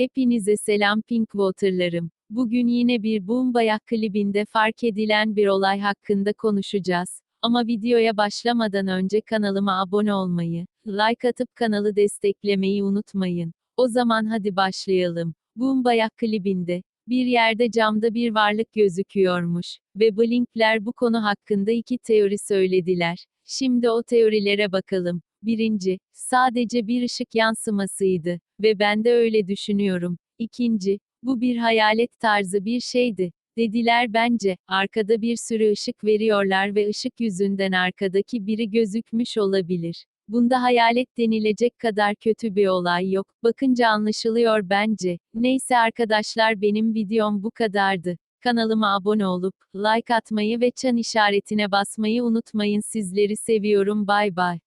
Hepinize selam Pinkwater'larım. Bugün yine bir Boombayak klibinde fark edilen bir olay hakkında konuşacağız. Ama videoya başlamadan önce kanalıma abone olmayı, like atıp kanalı desteklemeyi unutmayın. O zaman hadi başlayalım. Boombayak klibinde, bir yerde camda bir varlık gözüküyormuş ve Blinkler bu konu hakkında iki teori söylediler. Şimdi o teorilere bakalım. Birinci, sadece bir ışık yansımasıydı ve ben de öyle düşünüyorum. İkinci, bu bir hayalet tarzı bir şeydi. Dediler bence, arkada bir sürü ışık veriyorlar ve ışık yüzünden arkadaki biri gözükmüş olabilir. Bunda hayalet denilecek kadar kötü bir olay yok. Bakınca anlaşılıyor bence. Neyse arkadaşlar benim videom bu kadardı. Kanalıma abone olup, like atmayı ve çan işaretine basmayı unutmayın. Sizleri seviyorum. Bay bay.